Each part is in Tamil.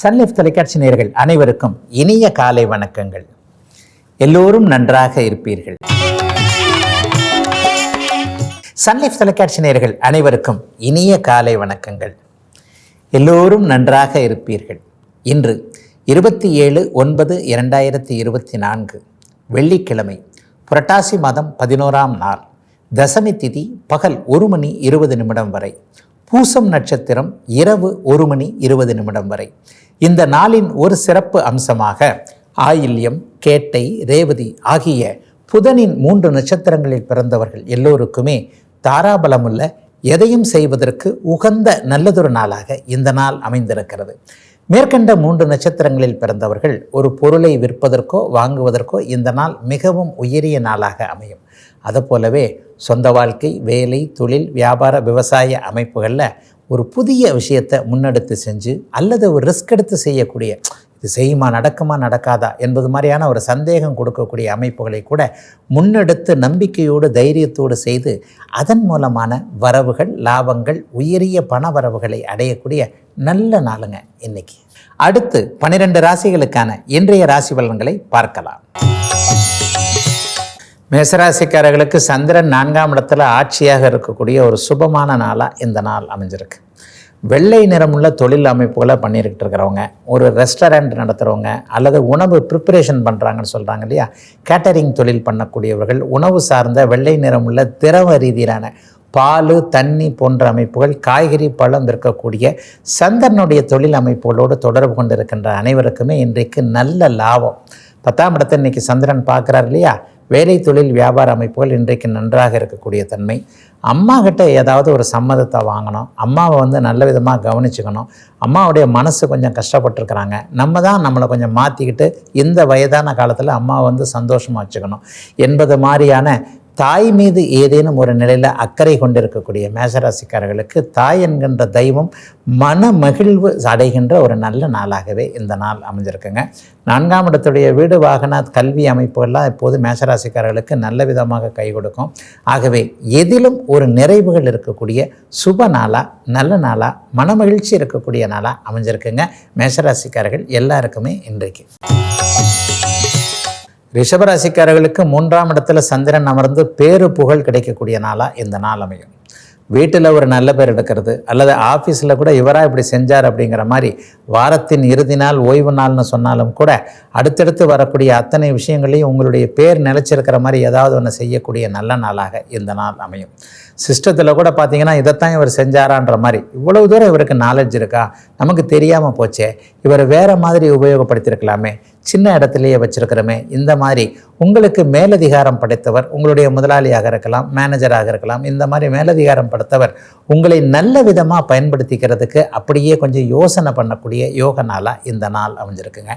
சன்லைஃப் தொலைக்காட்சி நேர்கள் அனைவருக்கும் இனிய காலை வணக்கங்கள். எல்லோரும் நன்றாக இருப்பீர்கள். சன்லைஃப் தொலைக்காட்சி நேர்கள் அனைவருக்கும் இனிய காலை வணக்கங்கள். எல்லோரும் நன்றாக இருப்பீர்கள். இன்று இருபத்தி ஏழு ஒன்பது இரண்டாயிரத்தி இருபத்தி நான்கு வெள்ளிக்கிழமை புரட்டாசி மாதம் பதினோராம் நாள் தசமி திதி பகல் ஒரு மணி இருபது நிமிடம் வரை பூசம் நட்சத்திரம் இரவு ஒரு மணி இருபது நிமிடம் வரை இந்த நாளின் ஒரு சிறப்பு அம்சமாக ஆயில்யம் கேட்டை ரேவதி ஆகிய புதனின் மூன்று நட்சத்திரங்களில் பிறந்தவர்கள் எல்லோருக்குமே தாராபலமுள்ள எதையும் செய்வதற்கு உகந்த நல்லதொரு நாளாக இந்த நாள் அமைந்திருக்கிறது. மேற்கண்ட மூன்று நட்சத்திரங்களில் பிறந்தவர்கள் ஒரு பொருளை விற்பதற்கோ வாங்குவதற்கோ இந்த நாள் மிகவும் உயரிய நாளாக அமையும். அதுபோலவே சொந்த வாழ்க்கை வேலை தொழில் வியாபார விவசாய அமைப்புகளில் ஒரு புதிய விஷயத்தை முன்னெடுத்து செஞ்சு அல்லது ஒரு ரிஸ்க் எடுத்து செய்யக்கூடிய இது செய்யுமா நடக்குமா நடக்காதா என்பது மாதிரியான ஒரு சந்தேகம் கொடுக்கக்கூடிய அமைப்புகளை கூட முன்னெடுத்து நம்பிக்கையோடு தைரியத்தோடு செய்து அதன் மூலமான வரவுகள் லாபங்கள் உயரிய பண வரவுகளை அடையக்கூடிய நல்ல நாளுங்க இன்னைக்கு. அடுத்து பன்னிரெண்டு ராசிகளுக்கான இன்றைய ராசி பலன்களை பார்க்கலாம். மேசராசிக்காரர்களுக்கு சந்திரன் நான்காம் இடத்துல ஆட்சியாக இருக்கக்கூடிய ஒரு சுபமான நாளாக இந்த நாள் அமைஞ்சிருக்கு. வெள்ளை நிறமுள்ள தொழில் அமைப்புகளை பண்ணியிருக்கிட்டு இருக்கிறவங்க ஒரு ரெஸ்டாரண்ட் நடத்துகிறவங்க அல்லது உணவு ப்ரிப்பரேஷன் பண்ணுறாங்கன்னு சொல்கிறாங்க இல்லையா? கேட்டரிங் தொழில் பண்ணக்கூடியவர்கள் உணவு சார்ந்த வெள்ளை நிறமுள்ள திரவ ரீதியிலான பால் தண்ணி போன்ற அமைப்புகள் காய்கறி பழம் விற்கக்கூடிய சந்திரனுடைய தொழில் அமைப்புகளோடு தொடர்பு கொண்டிருக்கின்ற அனைவருக்குமே இன்றைக்கு நல்ல லாபம். பத்தாம் இடத்தை இன்றைக்கி சந்திரன் பார்க்குறார் இல்லையா? வேலை தொழில் வியாபார அமைப்புகள் இன்றைக்கு நன்றாக இருக்கக்கூடிய தன்மை. அம்மா கிட்ட ஏதாவது ஒரு சம்மதத்தை வாங்கணும். அம்மாவை வந்து நல்ல விதமாக கவனிச்சுக்கணும். அம்மாவுடைய மனசு கொஞ்சம் கஷ்டப்பட்டுருக்குறாங்க. நம்ம தான் நம்மளை கொஞ்சம் மாற்றிக்கிட்டு இந்த வயதான காலத்தில் அம்மாவை வந்து சந்தோஷமாக வச்சுக்கணும். என்பது மாதிரியான தாய் மீது ஏதேனும் ஒரு நிலையில் அக்கறை கொண்டிருக்கக்கூடிய மேசராசிக்காரர்களுக்கு தாய் என்கின்ற தெய்வம் மன மகிழ்வு அடைகின்ற ஒரு நல்ல நாளாகவே இந்த நாள் அமைஞ்சிருக்குங்க. நான்காம் இடத்துடைய வீடு வாகன கல்வி அமைப்புகள்லாம் இப்போது மேசராசிக்காரர்களுக்கு நல்ல விதமாக கை கொடுக்கும். ஆகவே எதிலும் ஒரு நிறைவுகள் இருக்கக்கூடிய சுப நாளாக நல்ல நாளாக மனமகிழ்ச்சி இருக்கக்கூடிய நாளாக அமைஞ்சிருக்குங்க. மேசராசிக்காரர்கள் எல்லாருக்குமே இன்றைக்கு. ரிஷபராசிக்காரர்களுக்கு மூன்றாம் இடத்துல சந்திரன் அமர்ந்து பேரு புகழ் கிடைக்கக்கூடிய நாளாக இந்த நாள் அமையும். வீட்டில் ஒரு நல்ல பேர் எடுக்கிறது அல்லது ஆஃபீஸில் கூட இவராக இப்படி செஞ்சார் அப்படிங்கிற மாதிரி வாரத்தின் இறுதி நாள் ஓய்வு நாள்னு சொன்னாலும் கூட அடுத்தடுத்து வரக்கூடிய அத்தனை விஷயங்களையும் உங்களுடைய பேர் நிலச்சிருக்கிற மாதிரி ஏதாவது ஒன்று செய்யக்கூடிய நல்ல நாளாக இந்த நாள் அமையும். சிஸ்டத்தில் கூட பார்த்தீங்கன்னா இதைத்தான் இவர் செஞ்சாரான்ற மாதிரி. இவ்வளவு தூரம் இவருக்கு நாலேஜ் இருக்கா? நமக்கு தெரியாமல் போச்சே. இவர் வேறு மாதிரி உபயோகப்படுத்தியிருக்கலாமே. சின்ன இடத்துலையே வச்சுருக்கிறோமே. இந்த மாதிரி உங்களுக்கு மேலதிகாரம் படைத்தவர் உங்களுடைய முதலாளியாக இருக்கலாம் மேனேஜராக இருக்கலாம் இந்த மாதிரி மேலதிகாரம் படைத்தவர் உங்களை நல்ல விதமாக பயன்படுத்திக்கிறதுக்கு அப்படியே கொஞ்சம் யோசனை பண்ணக்கூடிய யோக நாளாக இந்த நாள் அமைஞ்சிருக்குங்க.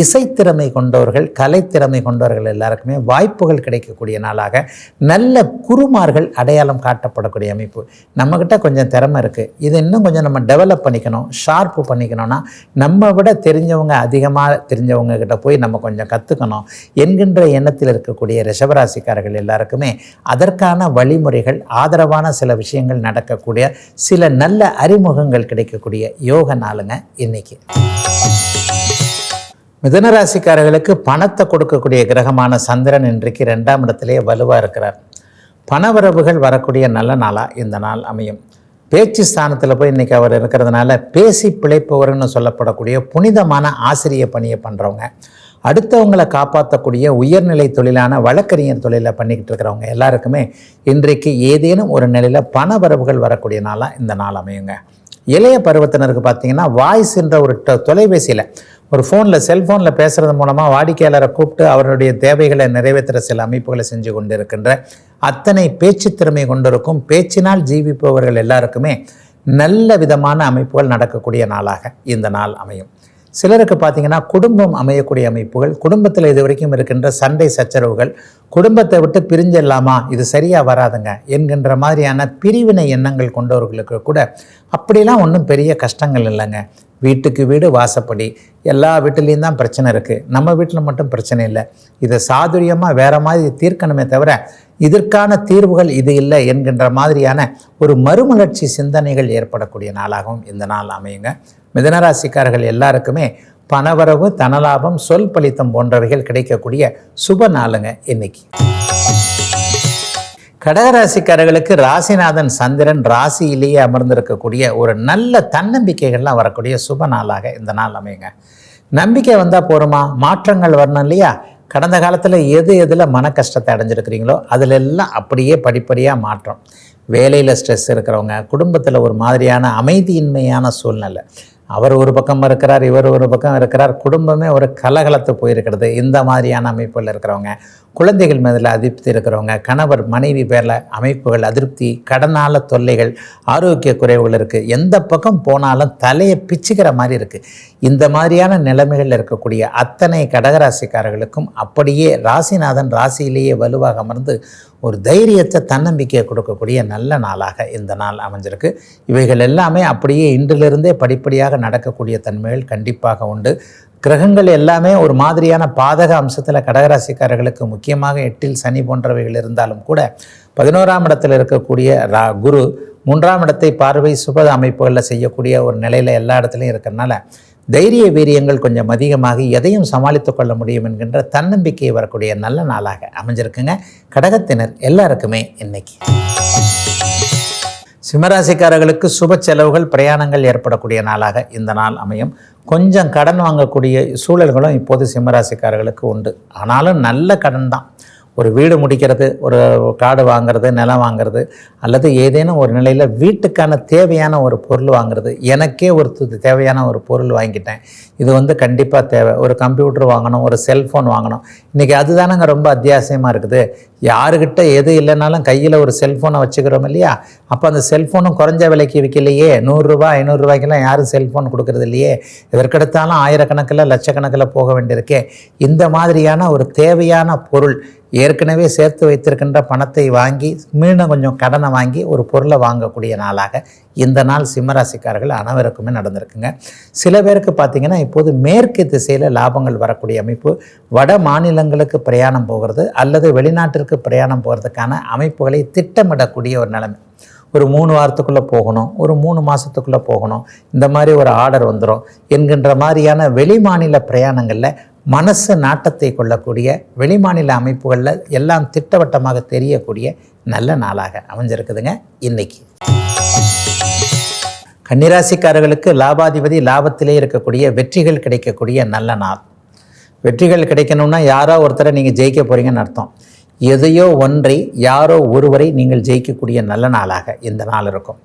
இசைத்திறமை கொண்டவர்கள் கலைத்திறமை கொண்டவர்கள் எல்லாருக்குமே வாய்ப்புகள் கிடைக்கக்கூடிய நாளாக நல்ல குருமார்கள் அடையாளம் காட்டப்படக்கூடிய அமைப்பு. நம்மக்கிட்ட கொஞ்சம் திறமை இருக்குது இது இன்னும் கொஞ்சம் நம்ம டெவலப் பண்ணிக்கணும் ஷார்ப்பு பண்ணிக்கணும்னா நம்ம விட தெரிஞ்சவங்க அதிகமாக தெரிஞ்சவங்க கிட்ட போய் நம்ம கொஞ்சம் கற்றுக்கணும் என்கின்ற எண்ணத்தில் இருக்கக்கூடிய ரிஷபராசிக்காரர்கள் எல்லாருக்குமே அதற்கான வழிமுறைகள் ஆதரவான சில விஷயங்கள் நடக்கக்கூடிய சில நல்ல அறிமுகங்கள் கிடைக்கக்கூடிய யோக நாளுங்க இன்னைக்கு. மிதனராசிக்காரர்களுக்கு பணத்தை கொடுக்கக்கூடிய கிரகமான சந்திரன் இன்றைக்கு ரெண்டாம் இடத்திலேயே வலுவாக இருக்கிறார். பணவரவுகள் வரக்கூடிய நல்ல நாளாக இந்த நாள் அமையும். பேச்சு ஸ்தானத்தில் போய் இன்றைக்கி அவர் இருக்கிறதுனால பேசி பிழைப்பவர்னு சொல்லப்படக்கூடிய புனிதமான ஆசிரிய பணியை பண்ணுறவங்க அடுத்தவங்களை காப்பாற்றக்கூடிய உயர்நிலை தொழிலான வழக்கறிஞர் தொழிலை பண்ணிக்கிட்டு இருக்கிறவங்க எல்லாருக்குமே இன்றைக்கு ஏதேனும் ஒரு நிலையில் பண வரவுகள் வரக்கூடிய நாளாக இந்த நாள் அமையுங்க. இளைய பருவத்தினருக்கு பார்த்தீங்கன்னா வாய்ஸ் என்ற ஒரு தொலைபேசியில் ஒரு ஃபோனில் செல்ஃபோனில் பேசுகிறது மூலமாக வாடிக்கையாளரை கூப்பிட்டு அவருடைய தேவைகளை நிறைவேற்றுற சில அமைப்புகளை செஞ்சு கொண்டு இருக்கின்ற அத்தனை பேச்சு திறமை கொண்டிருக்கும் பேச்சினால் ஜீவிப்பவர்கள் எல்லாருக்குமே நல்ல விதமான அமைப்புகள் நடக்கக்கூடிய நாளாக இந்த நாள் அமையும். சிலருக்கு பார்த்தீங்கன்னா குடும்பம் அமையக்கூடிய அமைப்புகள் குடும்பத்தில் இது வரைக்கும் இருக்கின்ற சண்டை சச்சரவுகள் குடும்பத்தை விட்டு பிரிஞ்சிடலாமா இது சரியாக வராதுங்க என்கின்ற மாதிரியான பிரிவினை எண்ணங்கள் கொண்டவர்களுக்கு கூட அப்படிலாம் ஒன்றும் பெரிய கஷ்டங்கள் இல்லைங்க. வீட்டுக்கு வீடு வாசப்படி எல்லா வீட்டிலையும் தான் பிரச்சனை இருக்குது நம்ம வீட்டில் மட்டும் பிரச்சனை இல்லை. இதை சாதுரியமாக வேறு மாதிரி தீர்க்கணுமே தவிர இதற்கான தீர்வுகள் இது இல்லை என்கின்ற மாதிரியான ஒரு மறுமலர்ச்சி சிந்தனைகள் ஏற்படக்கூடிய நாளாகவும் இந்த நாள் அமையுங்க. மிதனராசிக்காரர்கள் எல்லாருக்குமே பணவரவு தனலாபம் சொல் பலித்தம் போன்றவைகள் கிடைக்கக்கூடிய சுப நாளுங்க இன்னைக்கு. கடகராசிக்காரர்களுக்கு ராசிநாதன் சந்திரன் ராசியிலேயே அமர்ந்திருக்கக்கூடிய ஒரு நல்ல தன்னம்பிக்கைகள்லாம் வரக்கூடிய சுப நாளாக இந்த நாள் அமையுங்க. நம்பிக்கை வந்தால் போருமா? மாற்றங்கள் வரணும் இல்லையா? கடந்த காலத்தில் எது எதில் மன கஷ்டத்தை அடைஞ்சிருக்கிறீங்களோ அதில் எல்லாம் அப்படியே படிப்படியாக மாற்றம். வேலையில் ஸ்ட்ரெஸ் இருக்கிறவங்க குடும்பத்தில் ஒரு மாதிரியான அமைதியின்மையான சூழ்நிலை அவர் ஒரு பக்கம் இருக்கிறார் இவர் ஒரு பக்கம் இருக்கிறார். குடும்பமே ஒரு கலகலத்து போயிருக்கிறது. இந்த மாதிரியான அமைப்புகள் இருக்கிறவங்க குழந்தைகள் மேதில் அதிருப்தி இருக்கிறவங்க கணவர் மனைவி பேரில் அமைப்புகள் அதிருப்தி கடனால தொல்லைகள் ஆரோக்கிய குறைவுகள் இருக்குது எந்த பக்கம் போனாலும் தலையை பிச்சுக்கிற மாதிரி இருக்குது இந்த மாதிரியான நிலைமைகள் இருக்கக்கூடிய அத்தனை கடகராசிக்காரர்களுக்கும் அப்படியே ராசிநாதன் ராசியிலேயே வலுவாக அமர்ந்து ஒரு தைரியத்தை தன்னம்பிக்கையை கொடுக்கக்கூடிய நல்ல நாளாக இந்த நாள் அமைஞ்சிருக்கு. இவைகள் எல்லாமே அப்படியே இன்றிலிருந்தே படிப்படியாக நடக்கக்கூடிய தன்மைகள் கண்டிப்பாக உண்டு. கிரகங்கள் எல்லாமே ஒரு மாதிரியான பாதக அம்சத்தில் கடகராசிக்காரர்களுக்கு முக்கியமாக எட்டில் சனி போன்றவைகள் இருந்தாலும் கூட பதினோராம் இடத்தில் இருக்கக்கூடிய ரா குரு மூன்றாம் இடத்தை பார்வை சுபத அமைப்புகளில் செய்யக்கூடிய ஒரு நிலையில் எல்லா இடத்துலையும் இருக்கிறனால தைரிய வீரியங்கள் கொஞ்சம் அதிகமாகி எதையும் சமாளித்து கொள்ள முடியும் என்கின்ற தன்னம்பிக்கை வரக்கூடிய நல்ல நாளாக அமைஞ்சிருக்குங்க. கடகத்தினர் எல்லாருக்குமே இன்னைக்கு. சிம்மராசிக்காரர்களுக்கு சுப செலவுகள் பிரயாணங்கள் ஏற்படக்கூடிய நாளாக இந்த நாள் அமையும். கொஞ்சம் கடன் வாங்கக்கூடிய சூழல்களும் இப்போது சிம்மராசிக்காரர்களுக்கு உண்டு. ஆனாலும் நல்ல கடன் தான். ஒரு வீடு முடிக்கிறது ஒரு காடு வாங்கிறது நிலம் வாங்கிறது அல்லது ஏதேனும் ஒரு நிலையில் வீட்டுக்கான தேவையான ஒரு பொருள் வாங்குறது. எனக்கே ஒரு தேவையான ஒரு பொருள் வாங்கிட்டேன். இது வந்து கண்டிப்பாக தேவை. ஒரு கம்ப்யூட்டர் வாங்கணும் ஒரு செல்ஃபோன் வாங்கணும். இன்றைக்கி அதுதானங்க ரொம்ப அத்தியாவசியமாக இருக்குது. யாருக்கிட்ட எது இல்லைனாலும் கையில் ஒரு செல்ஃபோனை வச்சுக்கிறோம் இல்லையா? அப்போ அந்த செல்ஃபோனும் குறைஞ்ச விலைக்கு விற்கலையே நூறுரூவா ஐநூறுரூவாய்க்கெல்லாம் யாரும் செல்ஃபோன் கொடுக்கறது இல்லையே. இதற்கெடுத்தாலும் ஆயிரக்கணக்கில் லட்சக்கணக்கில் போக வேண்டியிருக்கே. இந்த மாதிரியான ஒரு தேவையான பொருள் ஏற்கனவே சேர்த்து வைத்திருக்கின்ற பணத்தை வாங்கி மீண்டும் கொஞ்சம் கடனை வாங்கி ஒரு பொருளை வாங்கக்கூடிய நாளாக இந்த நாள் சிம்மராசிக்காரர்கள் அனைவருக்குமே நடந்திருக்குங்க. சில பேருக்கு பார்த்தீங்கன்னா இப்போது மேற்கு திசையில் லாபங்கள் வரக்கூடிய அமைப்பு வட மாநிலங்களுக்கு பிரயாணம் போகிறது அல்லது வெளிநாட்டிற்கு பிரயாணம் போகிறதுக்கான அமைப்புகளை திட்டமிடக்கூடிய ஒரு நிலைமை. ஒரு மூணு வாரத்துக்குள்ளே போகணும் ஒரு மூணு மாதத்துக்குள்ளே போகணும் இந்த மாதிரி ஒரு ஆர்டர் வந்துடும் என்கின்ற மாதிரியான வெளிமாநில பிரயாணங்களில் மனசு நாட்டத்தை கொள்ளக்கூடிய வெளிமாநில அமைப்புகளில் எல்லாம் திட்டவட்டமாக தெரியக்கூடிய நல்ல நாளாக அமைஞ்சிருக்குதுங்க இன்னைக்கு. கன்னிராசிக்காரர்களுக்கு லாபாதிபதி லாபத்திலே இருக்கக்கூடிய வெற்றிகள் கிடைக்கக்கூடிய நல்ல நாள். வெற்றிகள் கிடைக்கணும்னா யாரோ ஒருத்தரை நீங்கள் ஜெயிக்க போகிறீங்கன்னு அர்த்தம். எதையோ ஒன்றை யாரோ ஒருவரை நீங்கள் ஜெயிக்கக்கூடிய நல்ல நாளாக இந்த நாள் இருக்கும்.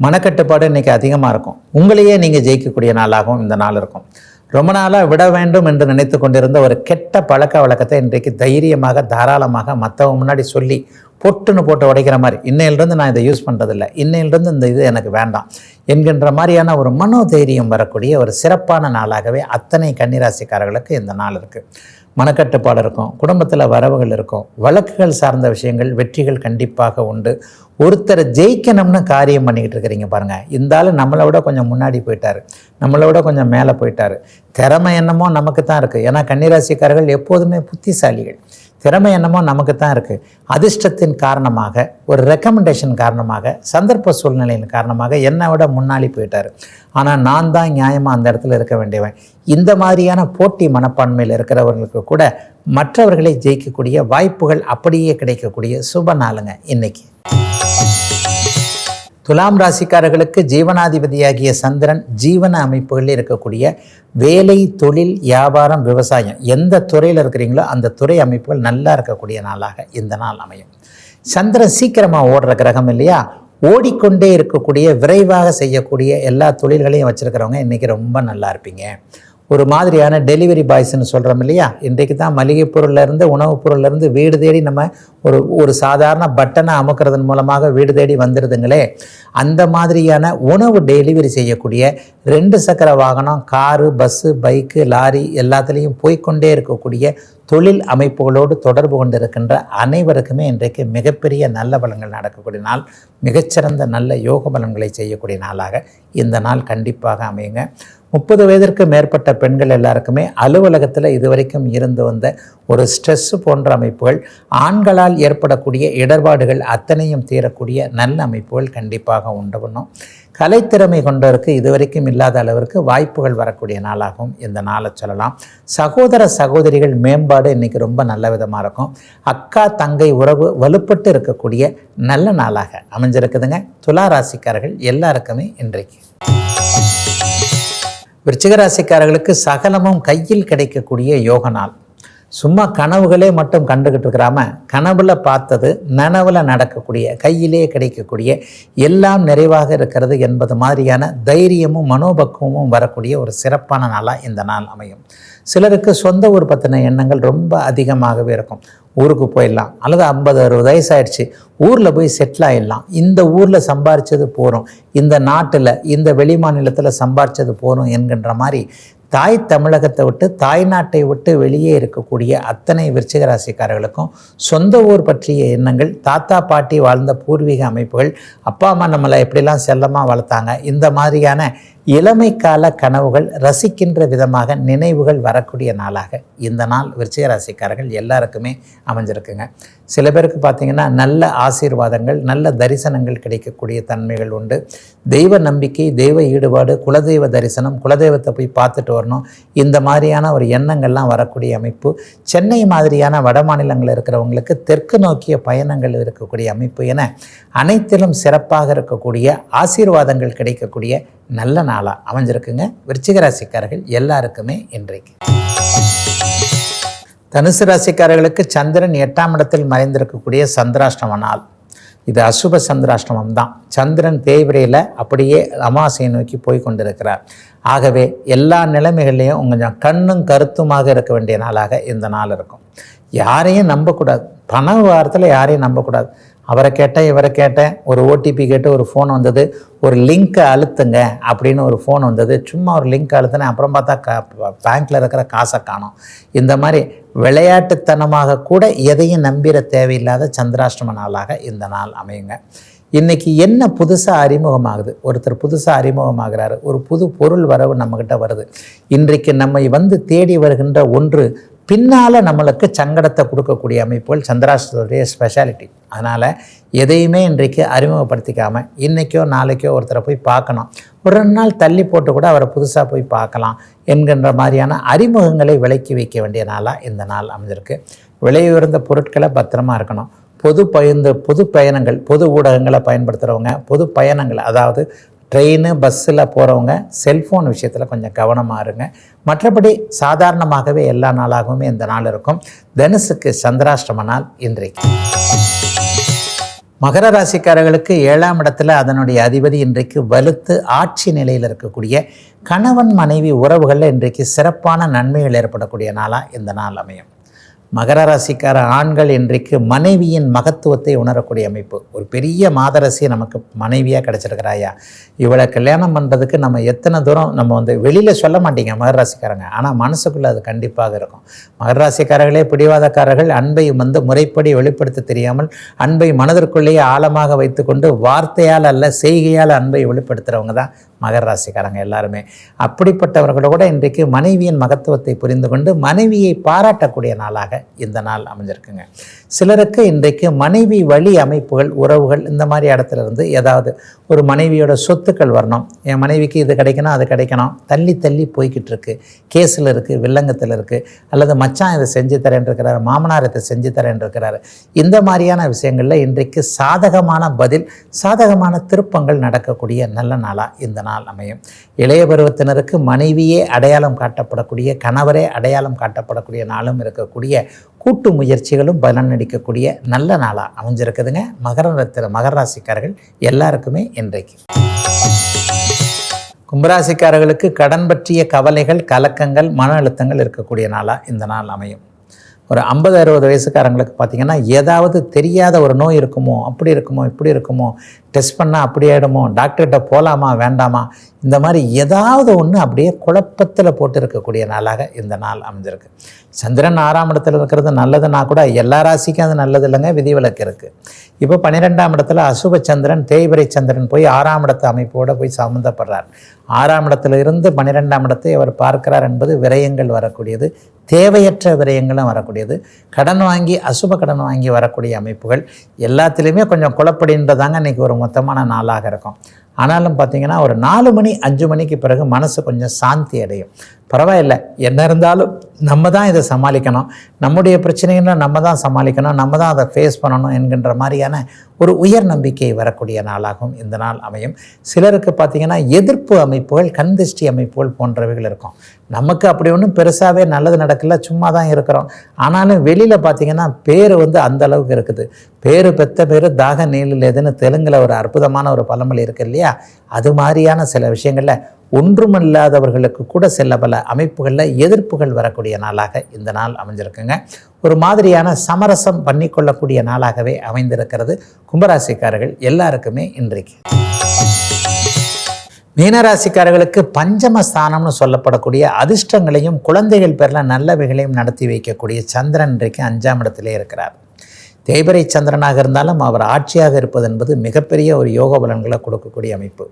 மனக்கட்டுப்பாடு இன்றைக்கி அதிகமாக இருக்கும். உங்களையே நீங்கள் ஜெயிக்கக்கூடிய நாளாகவும் இந்த நாள் இருக்கும். ரொம்ப நாளாக விட வேண்டும் என்று நினைத்து கொண்டிருந்த ஒரு கெட்ட பழக்க வழக்கத்தை இன்றைக்கு தைரியமாக தாராளமாக மற்றவங்க முன்னாடி சொல்லி பொட்டுன்னு போட்டு உடைக்கிற மாதிரி இன்னையிலிருந்து நான் இதை யூஸ் பண்ணுறதில்ல இன்னையிலிருந்து இந்த இது எனக்கு வேண்டாம் என்கின்ற மாதிரியான ஒரு மனோதைரியம் வரக்கூடிய ஒரு சிறப்பான நாளாகவே அத்தனை கன்னிராசிக்காரர்களுக்கு இந்த நாள் இருக்குது மனக்கட்டுப்பாடு இருக்கும். குடும்பத்தில் வரவுகள் இருக்கும். வழக்குகள் சார்ந்த விஷயங்கள் வெற்றிகள் கண்டிப்பாக உண்டு. ஒருத்தரை ஜெயிக்கணும்னு காரியம் பண்ணிக்கிட்டு இருக்கிறீங்க பாருங்கள் இருந்தாலும் நம்மளை விட கொஞ்சம் முன்னாடி போயிட்டாரு. நம்மளை விட கொஞ்சம் மேலே போயிட்டார். திறமை என்னமோ நமக்கு தான் இருக்குது ஏன்னா கன்னிராசிக்காரர்கள் எப்போதுமே புத்திசாலிகள். திறமை என்னமோ நமக்கு தான் இருக்குது அதிர்ஷ்டத்தின் காரணமாக ஒரு ரெக்கமெண்டேஷன் காரணமாக சந்தர்ப்ப சூழ்நிலையின் காரணமாக என்னை விட முன்னாடி போயிட்டார். ஆனால் நான் தான் நியாயமாக அந்த இடத்துல இருக்க வேண்டியவன். இந்த மாதிரியான போட்டி மனப்பான்மையில் இருக்கிறவர்களுக்கு கூட மற்றவர்களை ஜெயிக்கக்கூடிய வாய்ப்புகள் அப்படியே கிடைக்கக்கூடிய சுப நாளுங்க இன்னைக்கு. துலாம் ராசிக்காரர்களுக்கு ஜீவனாதிபதியாகிய சந்திரன் ஜீவன அமைப்புகளில் இருக்கக்கூடிய வேலை தொழில் வியாபாரம் விவசாயம் எந்த துறையில் இருக்கிறீங்களோ அந்த துறை அமைப்புகள் நல்லா இருக்கக்கூடிய நாளாக இந்த நாள் அமையும். சந்திரன் சீக்கிரமாக ஓடுற கிரகம் இல்லையா? ஓடிக்கொண்டே இருக்கக்கூடிய விரைவாக செய்யக்கூடிய எல்லா தொழில்களையும் வச்சுருக்கிறவங்க இன்றைக்கி ரொம்ப நல்லா இருப்பீங்க. ஒரு மாதிரியான டெலிவரி பாய்ஸ்ன்னு சொல்கிறோம் இல்லையா? இன்றைக்கு தான் மளிகை பொருள்லேருந்து உணவுப் பொருள்லேருந்து வீடு தேடி நம்ம ஒரு ஒரு சாதாரண பட்டனை அமுக்கிறதன் மூலமாக வீடு தேடி வந்துடுதுங்களே அந்த மாதிரியான உணவு டெலிவரி செய்யக்கூடிய ரெண்டு சக்கர வாகனம் காரு பஸ்ஸு பைக்கு லாரி எல்லாத்துலேயும் போய்க்கொண்டே இருக்கக்கூடிய தொழில் அமைப்புகளோடு தொடர்பு கொண்டிருக்கின்ற அனைவருக்குமே இன்றைக்கு மிகப்பெரிய நல்ல பலங்கள் நடக்கக்கூடிய நாள் மிகச்சிறந்த நல்ல யோக பலன்களை செய்யக்கூடிய நாளாக இந்த நாள் கண்டிப்பாக அமையுங்க. முப்பது வயதிற்கு மேற்பட்ட பெண்கள் எல்லாருக்குமே அலுவலகத்தில் இதுவரைக்கும் இருந்து வந்த ஒரு ஸ்ட்ரெஸ் போன்ற அமைப்புகள் ஆண்களால் ஏற்படக்கூடிய இடர்பாடுகள் அத்தனையும் தீரக்கூடிய நல்ல அமைப்புகள் கண்டிப்பாக உண்டு பண்ணும். கலைத்திறமை கொண்டவருக்கு இதுவரைக்கும் இல்லாத அளவிற்கு வாய்ப்புகள் வரக்கூடிய நாளாகவும் இந்த நாளை சொல்லலாம். சகோதர சகோதரிகள் மேம்பாடு இன்றைக்கி ரொம்ப நல்ல விதமாக இருக்கும். அக்கா தங்கை உறவு வலுப்பட்டு இருக்கக்கூடிய நல்ல நாளாக அமைஞ்சிருக்குதுங்க. துலா ராசிக்காரர்கள் எல்லாருக்குமே இன்றைக்கு. விருச்சிகராசிக்காரர்களுக்கு சகலமும் கையில் கிடைக்கக்கூடிய யோக நாள். சும்மா கனவுகளே மட்டும் கண்டுகிட்டு இருக்கிறாம கனவுல பார்த்தது நனவுல நடக்கக்கூடிய கையிலே கிடைக்கக்கூடிய எல்லாம் நிறைவாக இருக்கிறது என்பது மாதிரியான தைரியமும் மனோபக்குவமும் வரக்கூடிய ஒரு சிறப்பான நாளாக இந்த நாள் அமையும். சிலருக்கு சொந்த ஊர் பற்றின எண்ணங்கள் ரொம்ப அதிகமாகவே இருக்கும். ஊருக்கு போயிடலாம் அல்லது ஐம்பது அறுபது வயசு ஆயிடுச்சு ஊரில் போய் செட்டில் ஆகிடலாம் இந்த ஊரில் சம்பாரித்தது போகிறோம் இந்த நாட்டில் இந்த வெளி மாநிலத்தில் சம்பாரித்தது போகிறோம் என்கின்ற மாதிரி தாய் தமிழகத்தை விட்டு தாய் நாட்டை விட்டு வெளியே இருக்கக்கூடிய அத்தனை விருச்சிக ராசிக்காரர்களுக்கும் சொந்த ஊர் பற்றிய எண்ணங்கள் தாத்தா பாட்டி வாழ்ந்த பூர்வீக அமைப்புகள் அப்பா அம்மா நம்மளை எப்படிலாம் செல்லமாக வளர்த்தாங்க இந்த மாதிரியான இளமை கால கனவுகள் ரசிக்கின்ற விதமாக நினைவுகள் வரக்கூடிய நாளாக இந்த நாள் விருச்சிக ராசிக்காரர்கள் எல்லாருக்குமே அமைஞ்சிருக்குங்க. சில பேருக்கு பார்த்தீங்கன்னா நல்ல ஆசீர்வாதங்கள் நல்ல தரிசனங்கள் கிடைக்கக்கூடிய தன்மைகள் உண்டு. தெய்வ நம்பிக்கை தெய்வ ஈடுபாடு குலதெய்வ தரிசனம் குலதெய்வத்தை போய் பார்த்துட்டு வரணும். இந்த மாதிரியான ஒரு எண்ணங்கள்லாம் வரக்கூடிய அமைப்பு. சென்னை மாதிரியான வட மாநிலங்களில் இருக்கிறவங்களுக்கு தெற்கு நோக்கிய பயணங்கள் இருக்கக்கூடிய அமைப்பு என அனைத்திலும் சிறப்பாக இருக்கக்கூடிய ஆசீர்வாதங்கள் கிடைக்கக்கூடிய நல்ல நாளாக அமைஞ்சிருக்குங்க. விருச்சிக ராசிக்காரர்கள் எல்லாருக்குமே இன்றைக்கு. தனுசு ராசிக்காரர்களுக்கு சந்திரன் எட்டாம் இடத்தில் மறைந்திருக்கக்கூடிய சந்திராஷ்டம நாள். இது அசுப சந்திராஷ்டமம் தான். சந்திரன் தேய்விரையில் அப்படியே அமாவாசையை நோக்கி போய் கொண்டிருக்கிறார். ஆகவே எல்லா நிலைமைகள்லையும் கொஞ்சம் கண்ணும் கருத்துமாக இருக்க வேண்டிய நாளாக இந்த நாள் இருக்கும். யாரையும் நம்பக்கூடாது. பண விவகாரத்தில் யாரையும் நம்பக்கூடாது. அவரை கேட்டேன் இவரை கேட்டேன். ஒரு ஓடிபி கேட்டு ஒரு ஃபோன் வந்தது. ஒரு லிங்க்கை அழுத்துங்க அப்படின்னு ஒரு ஃபோன் வந்தது. சும்மா ஒரு லிங்க் அழுத்தினேன். அப்புறம் பார்த்தா கா பேங்க்கில் இருக்கிற காசை காணும். இந்த மாதிரி விளையாட்டுத்தனமாக கூட எதையும் நம்பிட தேவையில்லாத சந்திராஷ்டம நாளாக இந்த நாள் அமையுங்க. இன்றைக்கி என்ன புதுசாக அறிமுகமாகுது? ஒருத்தர் புதுசாக அறிமுகமாகிறாரு. ஒரு புது பொருள் வரவு நம்மக்கிட்ட வருது. இன்றைக்கு நம்மை வந்து தேடி வருகின்ற ஒன்று பின்னால் நம்மளுக்கு சங்கடத்தை கொடுக்கக்கூடிய அமைப்புகள் சந்திராஷ்டத்துடைய ஸ்பெஷாலிட்டி அதனால் எதையுமே இன்றைக்கு அறிமுகப்படுத்திக்காமல் இன்றைக்கோ நாளைக்கோ ஒருத்தரை போய் பார்க்கணும். ஒரு ரெண்டு நாள் தள்ளி போட்டு கூட அவரை புதுசாக போய் பார்க்கலாம் என்கின்ற மாதிரியான அறிமுகங்களை விலக்கி வைக்க வேண்டிய நாளாக இந்த நாள் அமைஞ்சிருக்கு. விலை உயர்ந்த பொருட்களை பத்திரமா இருக்கணும். பொது பயந்து பொது பயணங்கள் பொது ஊடகங்களை பயன்படுத்துகிறவங்க பொது பயணங்கள் அதாவது ட்ரெயின் பஸ்ஸில் போகிறவங்க செல்ஃபோன் விஷயத்தில் கொஞ்சம் கவனமாக இருங்க. மற்றபடி சாதாரணமாகவே எல்லா நாளாகவுமே இந்த நாள் இருக்கும். தனுசுக்கு சந்திராஷ்டம நாள் இன்றைக்கு. மகர ராசிக்காரர்களுக்கு ஏழாம் இடத்துல அதனுடைய அதிபதி இன்றைக்கு வலுத்து ஆட்சி நிலையில் இருக்கக்கூடிய கணவன் மனைவி உறவுகளில் இன்றைக்கு சிறப்பான நன்மைகள் ஏற்படக்கூடிய நாளாக இந்த நாள் அமையும். மகர ராசிக்கார ஆண்கள் இன்றைக்கு மனைவியின் மகத்துவத்தை உணரக்கூடிய அமைப்பு. ஒரு பெரிய மாதரசி நமக்கு மனைவியாக கிடச்சிருக்கிறாயா? இவளை கல்யாணம் பண்ணுறதுக்கு நம்ம எத்தனை தூரம் நம்ம வந்து வெளியில் சொல்ல மாட்டீங்க மகர ராசிக்காரங்க. ஆனால் மனசுக்குள்ளே அது கண்டிப்பாக இருக்கும். மகர ராசிக்காரர்களே பிடிவாதக்காரர்கள் அன்பை வந்து முறைப்படி வெளிப்படுத்த தெரியாமல் அன்பை மனதிற்குள்ளேயே ஆழமாக வைத்துக்கொண்டு வார்த்தையால் அல்ல செய்கையால் அன்பை வெளிப்படுத்துகிறவங்க தான் மகர ராசிக்காரங்க எல்லாருமே. அப்படிப்பட்டவர்களோட இன்றைக்கு மனைவியின் மகத்துவத்தை புரிந்து கொண்டு மனைவியை பாராட்டக்கூடிய நாளாக இந்த நாள் அமைஞ்சிருக்குங்க. சிலருக்கு இன்றைக்கு மனைவி வழி அமைப்புகள் உறவுகள் இந்த மாதிரி இடத்துல இருந்து ஏதாவது ஒரு மனைவியோட சொத்துக்கள் வரணும். என் மனைவிக்கு இது கிடைக்கணும் அது கிடைக்கணும். தள்ளி தள்ளி போய்கிட்டு இருக்கு. கேஸில் இருக்குது வில்லங்கத்தில் இருக்குது அல்லது மச்சான் இதை செஞ்சு தரேன் இருக்கிறார் மாமனார் இதை செஞ்சு தரேன் இந்த மாதிரியான விஷயங்களில் இன்றைக்கு சாதகமான பதில் சாதகமான திருப்பங்கள் நடக்கக்கூடிய நல்ல நாளாக இந்த நாள் அமையும். இளைய பருவத்தினருக்கு மனைவியே அடையாளம் காட்டப்படக்கூடிய கணவரே அடையாளம் காட்டப்படக்கூடிய நாளும் இருக்கக்கூடிய கூட்டு முயற்சிகளும் பலனளிக்கக்கூடிய நல்ல நாளாக அமைஞ்சிருக்குதுங்க. மகர ரத்தின மகர ராசிக்காரர்கள் எல்லாருக்குமே இன்றைக்கு. கும்பராசிக்காரர்களுக்கு கடன் பற்றிய கவலைகள் கலக்கங்கள் மன அழுத்தங்கள் இருக்கக்கூடிய நாளாக இந்த நாள் அமையும். ஒரு ஐம்பது அறுபது வயசுக்காரங்களுக்கு பார்த்திங்கன்னா ஏதாவது தெரியாத ஒரு நோய் இருக்குமோ அப்படி இருக்குமோ இப்படி இருக்குமோ டெஸ்ட் பண்ணால் அப்படி ஆகிடுமோ டாக்டர்கிட்ட போகலாமா வேண்டாமா? இந்த மாதிரி ஏதாவது ஒன்று அப்படியே குழப்பத்தில் போட்டு இருக்கக்கூடிய நாளாக இந்த நாள் அமைஞ்சிருக்கு. சந்திரன் ஆறாம் இடத்துல இருக்கிறது நல்லதுன்னா கூட எல்லா ராசிக்கும் அது நல்லது இல்லைங்க விதிவிலக்கு இருக்குது இப்போ பன்னிரெண்டாம் இடத்துல அசுப சந்திரன் தேய்பிரை சந்திரன் போய் ஆறாம் இடத்து அமைப்போடு போய் சம்மந்தப்படுறார் ஆறாம் இடத்துல இருந்து பன்னிரெண்டாம் இடத்தை அவர் பார்க்கிறார் என்பது விரயங்கள் வரக்கூடியது தேவையற்ற விரயங்களும் வரக்கூடியது. கடன் வாங்கி அசுப கடன் வாங்கி வரக்கூடிய அமைப்புகள் எல்லாத்துலேயுமே கொஞ்சம் குழப்படின்றதாங்க இன்றைக்கி ஒரு மொத்தமான நாளாக இருக்கும். ஆனாலும் பார்த்தீங்கன்னா ஒரு நாலு மணி அஞ்சு மணிக்கு பிறகு மனசு கொஞ்சம் சாந்தி அடையும். பரவாயில்ல. என்ன இருந்தாலும் நம்ம தான் இதை சமாளிக்கணும். நம்முடைய பிரச்சனைகளை நம்ம தான் சமாளிக்கணும். நம்ம தான் அதை ஃபேஸ் பண்ணணும் என்கின்ற மாதிரியான ஒரு உயர் நம்பிக்கை வரக்கூடிய நாளாகவும் இந்த நாள் அமையும். சிலருக்கு பார்த்திங்கன்னா எதிர்ப்பு அமைப்புகள் கண்திஷ்டி அமைப்புகள் போன்றவைகள் இருக்கும். நமக்கு அப்படி ஒன்றும் பெருசாகவே நல்லது நடக்கல சும்மா தான் இருக்கிறோம். ஆனாலும் வெளியில் பார்த்திங்கன்னா பேர் வந்து அந்த அளவுக்கு இருக்குது. பேர் பெத்த பேர் தாக நீளில் எதுன்னு தெலுங்கில் ஒரு அற்புதமான ஒரு பழமொழி இருக்குது இல்லையா? அது மாதிரியான சில விஷயங்களில் ஒன்றுமல்லாதவர்களுக்கு கூட சில பல அமைப்புகளில் எதிர்ப்புகள் வரக்கூடிய நாளாக இந்த நாள் அமைஞ்சிருக்குங்க. ஒரு மாதிரியான சமரசம் பண்ணிக்கொள்ளக்கூடிய நாளாகவே அமைந்திருக்கிறது கும்பராசிக்காரர்கள் எல்லாருக்குமே இன்றைக்கு. மீனராசிக்காரர்களுக்கு பஞ்சம ஸ்தானம்னு சொல்லப்படக்கூடிய அதிர்ஷ்டங்களையும் குழந்தைகள் பேரில் நல்லவைகளையும் நடத்தி வைக்கக்கூடிய சந்திரன் இன்றைக்கு அஞ்சாம் இடத்திலே இருக்கிறார். தேய்பிரை சந்திரனாக இருந்தாலும் அவர் ஆட்சியாக இருப்பது என்பது மிகப்பெரிய ஒரு யோக பலன்களை கொடுக்கக்கூடிய அமைப்பு.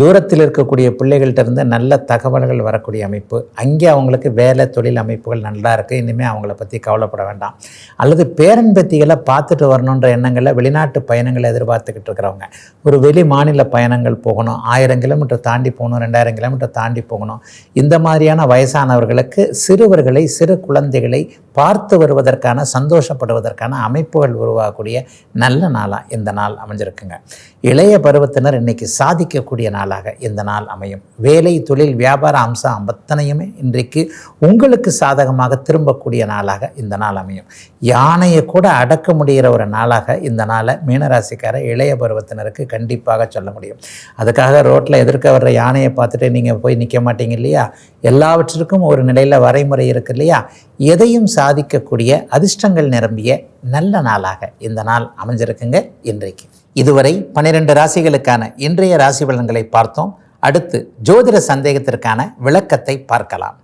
தூரத்தில் இருக்கக்கூடிய பிள்ளைகள்கிட்ட இருந்து நல்ல தகவல்கள் வரக்கூடிய அமைப்பு. அங்கே அவங்களுக்கு வேலை தொழில் அமைப்புகள் நல்லா இருக்குது இனிமேல் அவங்கள பற்றி கவலைப்பட வேண்டாம். அல்லது பேரன் பத்திகளை பார்த்துட்டு வரணுன்ற எண்ணங்களில் வெளிநாட்டு பயணங்களை எதிர்பார்த்துக்கிட்டு இருக்கிறவங்க. ஒரு வெளி மாநில பயணங்கள் போகணும். ஆயிரம் கிலோமீட்டர் தாண்டி போகணும். ரெண்டாயிரம் கிலோமீட்டர் தாண்டி போகணும். இந்த மாதிரியான வயசானவர்களுக்கு சிறுவர்களை சிறு குழந்தைகளை பார்த்து வருவதற்கான சந்தோஷப்படுவதற்கான அமைப்புகள் உருவாகக்கூடிய நல்ல நாளாக இந்த நாள் அமைஞ்சிருக்குங்க. இளைய பருவத்தினர் இன்னைக்கு சாதிக்கக்கூடிய நாளாக இந்த நாள் அமையும். வேலை தொழில் வியாபார அம்சம் அத்தனையுமே இன்றைக்கு உங்களுக்கு சாதகமாக திரும்பக்கூடிய நாளாக இந்த நாள் அமையும். யானையை கூட அடக்க முடிகிற ஒரு நாளாக இந்த நாளை மீனராசிக்கார இளைய பருவத்தினருக்கு கண்டிப்பாக சொல்ல முடியும். அதுக்காக ரோட்டில் எதிர்க்க வர்ற யானையை பார்த்துட்டு நீங்கள் போய் நிற்க மாட்டீங்க இல்லையா? எல்லாவற்றிற்கும் ஒரு நிலையில் வரைமுறை இருக்கு இல்லையா? எதையும் சாதிக்கக்கூடிய அதிர்ஷ்டங்கள் நிரம்பிய நல்ல நாளாக இந்த நாள் அமைஞ்சிருக்குங்க இன்றைக்கு. இதுவரை பன்னிரெண்டு ராசிகளுக்கான இன்றைய ராசி பலன்களை பார்த்தோம். அடுத்து ஜோதிட சந்தேகத்திற்கான விளக்கத்தை பார்க்கலாம்.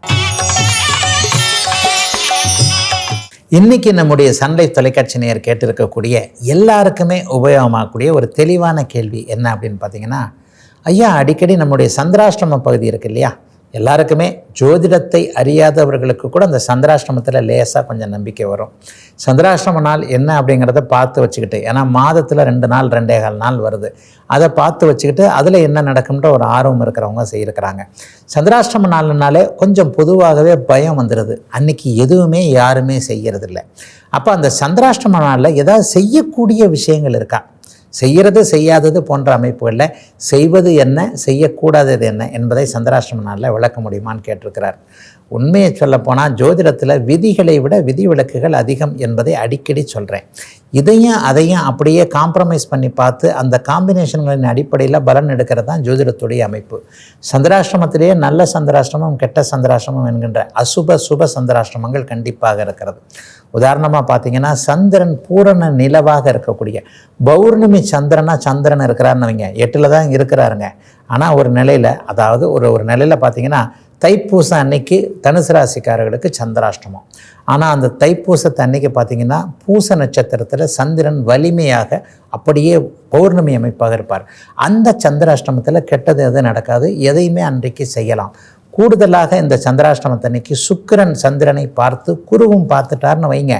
இன்னைக்கு நம்முடைய சன்லைஃப் தொலைக்காட்சி நேயர் கேட்டிருக்கக்கூடிய எல்லாருக்குமே உபயோகமாகக்கூடிய ஒரு தெளிவான கேள்வி என்ன அப்படின்னு பார்த்தீங்கன்னா ஐயா அடிக்கடி நம்முடைய சந்திராஷ்டிரம பகுதி இருக்கு இல்லையா? எல்லாருக்குமே ஜோதிடத்தை அறியாதவர்களுக்கு கூட அந்த சந்திராஷ்டிரமத்தில் லேசாக கொஞ்சம் நம்பிக்கை வரும். சந்திராஷ்டிரம நாள் என்ன அப்படிங்கிறத பார்த்து வச்சுக்கிட்டு ஏன்னா மாதத்தில் ரெண்டு நாள் ரெண்டே கால் நாள் வருது. அதை பார்த்து வச்சுக்கிட்டு அதில் என்ன நடக்கும்ன்ற ஒரு ஆர்வம் இருக்கிறவங்க செய்யிருக்கிறாங்க. சந்திராஷ்டிரம நாள்னாலே கொஞ்சம் பொதுவாகவே பயம் வந்துடுது அன்னைக்கு எதுவுமே யாருமே செய்கிறதில்ல அப்போ அந்த சந்திராஷ்டிரம நாளில் ஏதாவது செய்யக்கூடிய விஷயங்கள் இருக்கா? செய்கிறது செய்யாதது போன்ற அமைப்புகளில் செய்வது என்ன செய்யக்கூடாதது என்ன என்பதை சந்திராசிரமனால் விளக்க முடியுமான்னு கேட்டிருக்கிறார். உண்மையை சொல்லப்போனால் ஜோதிடத்தில் விதிகளை விட விதி விளக்குகள் அதிகம் என்பதை அடிக்கடி சொல்கிறேன் இதையும் அதையும் அப்படியே காம்ப்ரமைஸ் பண்ணி பார்த்து அந்த காம்பினேஷன்களின் அடிப்படையில் பலன் எடுக்கிறது தான் ஜோதிடத்துடைய அமைப்பு. சந்திராஷ்டிரமத்திலேயே நல்ல சந்திராஷ்டிரமம் கெட்ட சந்திராஷ்டிரமம் என்கின்ற அசுப சுப சந்திராஷ்டிரமங்கள் கண்டிப்பாக இருக்கிறது. உதாரணமாக பார்த்தீங்கன்னா சந்திரன் பூரண நிலவாக இருக்கக்கூடிய பௌர்ணமி சந்திரனா சந்திரன் இருக்கிறாருன்னு வைங்க. எட்டில் தான் இருக்கிறாருங்க. ஆனால் ஒரு நிலையில் அதாவது ஒரு ஒரு நிலையில் பார்த்தீங்கன்னா தைப்பூசம் அன்னைக்கு தனுசு ராசிக்காரர்களுக்கு சந்திராஷ்டமம். ஆனால் அந்த தைப்பூசத்தை அன்னைக்கு பார்த்தீங்கன்னா பூச நட்சத்திரத்தில் சந்திரன் வலிமையாக அப்படியே பௌர்ணமி அமைப்பாக இருப்பார். அந்த சந்திராஷ்டமத்தில் கெட்டது எதுவும் நடக்காது எதையுமே அன்றைக்கு செய்யலாம். கூடுதலாக இந்த சந்திராஷ்டமத்தன்னைக்கு சுக்கிரன் சந்திரனை பார்த்து குருவும் பார்த்துட்டார்னு வைங்க.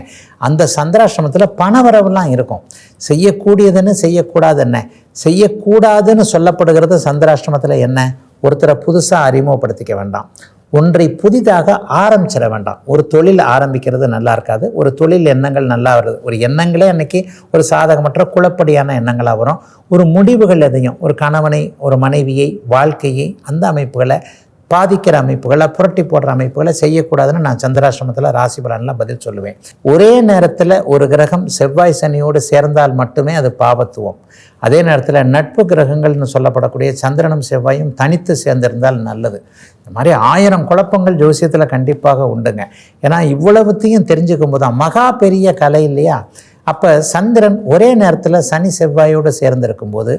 அந்த சந்திராஷ்டமத்தில் பணவரவுலாம் இருக்கும். செய்யக்கூடியதுன்னு செய்யக்கூடாது என்ன? செய்யக்கூடாதுன்னு சொல்லப்படுகிறது சந்திராஷ்டமத்தில் என்ன? ஒருத்தரை புதுசாக அறிமுகப்படுத்திக்க வேண்டாம். ஒன்றை புதிதாக ஆரம்பிச்சிட வேண்டாம். ஒரு தொழில் ஆரம்பிக்கிறது நல்லா இருக்காது. ஒரு தொழில் எண்ணங்கள் நல்லா வருது. ஒரு எண்ணங்களே அன்னைக்கு ஒரு சாதகமற்ற குழப்படியான எண்ணங்களாக வரும். ஒரு முடிவுகள் எதையும் ஒரு கணவனை ஒரு மனைவியை வாழ்க்கையை அந்த அமைப்புகளை பாதிக்கிற அமைப்புகளை புரட்டி போடுற அமைப்புகளை செய்யக்கூடாதுன்னு நான் சந்திராசிரமத்தில் ராசி பலன்லாம் பதில் சொல்லுவேன். ஒரே நேரத்தில் ஒரு கிரகம் செவ்வாய் சனியோடு சேர்ந்தால் மட்டுமே அது பாவத்துவம் அதே நேரத்தில் நட்பு கிரகங்கள்னு சொல்லப்படக்கூடிய சந்திரனும் செவ்வாயும் தனித்து சேர்ந்திருந்தால் நல்லது. இந்த மாதிரி ஆயிரம் குழப்பங்கள் ஜோசியத்தில் கண்டிப்பாக உண்டுங்க. ஏன்னா இவ்வளவுத்தையும் தெரிஞ்சுக்கும் போது தான் மகா பெரிய கலை இல்லையா? அப்போ சந்திரன் ஒரே நேரத்தில் சனி செவ்வாயோடு சேர்ந்திருக்கும் போது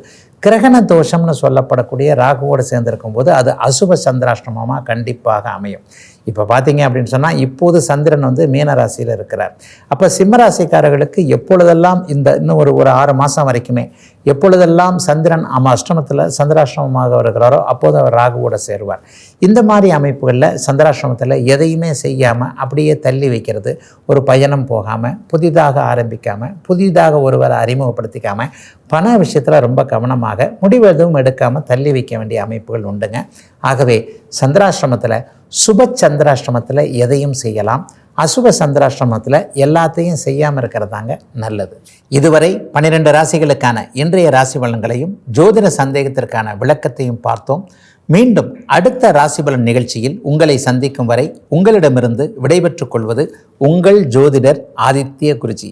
கிரகண தோஷம்னு சொல்லப்படக்கூடிய ராகுவோடு சேர்ந்திருக்கும் போது அது அசுப சந்திராஷ்டமமாக கண்டிப்பாக அமையும். இப்போ பார்த்தீங்க அப்படின்னு சொன்னால் இப்போது சந்திரன் வந்து மீனராசியில் இருக்கிறார். அப்போ சிம்மராசிக்காரர்களுக்கு எப்பொழுதெல்லாம் இந்த இன்னும் ஒரு ஒரு ஆறு மாதம் வரைக்குமே எப்பொழுதெல்லாம் சந்திரன் அம அஷ்டமத்தில் சந்திராஷ்டமமாக வருகிறாரோ அப்போது அவர் ராகுவோட சேருவார். இந்த மாதிரி அமைப்புகளில் சந்திராஷ்டமத்தில் எதையுமே செய்யாமல் அப்படியே தள்ளி வைக்கிறது ஒரு பயணம் போகாமல் புதிதாக ஆரம்பிக்காமல் புதிதாக ஒருவரை அறிமுகப்படுத்திக்காமல் பண விஷயத்தில் ரொம்ப கவனமாக முடிவு எதுவும் எடுக்காமல் தள்ளி வைக்க வேண்டிய அமைப்புகள் உண்டுங்க. ஆகவே சந்திராஷ்டிரமத்தில் சுப சந்திராஷ்டிரமத்தில் எதையும் செய்யலாம். அசுப சந்திராஷ்டிரமத்தில் எல்லாத்தையும் செய்யாமல் இருக்கிறதாங்க நல்லது. இதுவரை பன்னிரெண்டு ராசிகளுக்கான இன்றைய ராசி பலன்களையும் ஜோதிட சந்தேகத்திற்கான விளக்கத்தையும் பார்த்தோம். மீண்டும் அடுத்த ராசி பலன் நிகழ்ச்சியில் உங்களை சந்திக்கும் வரை உங்களிடமிருந்து விடைபெற்றுக் கொள்வது உங்கள் ஜோதிடர் ஆதித்ய குருஜி.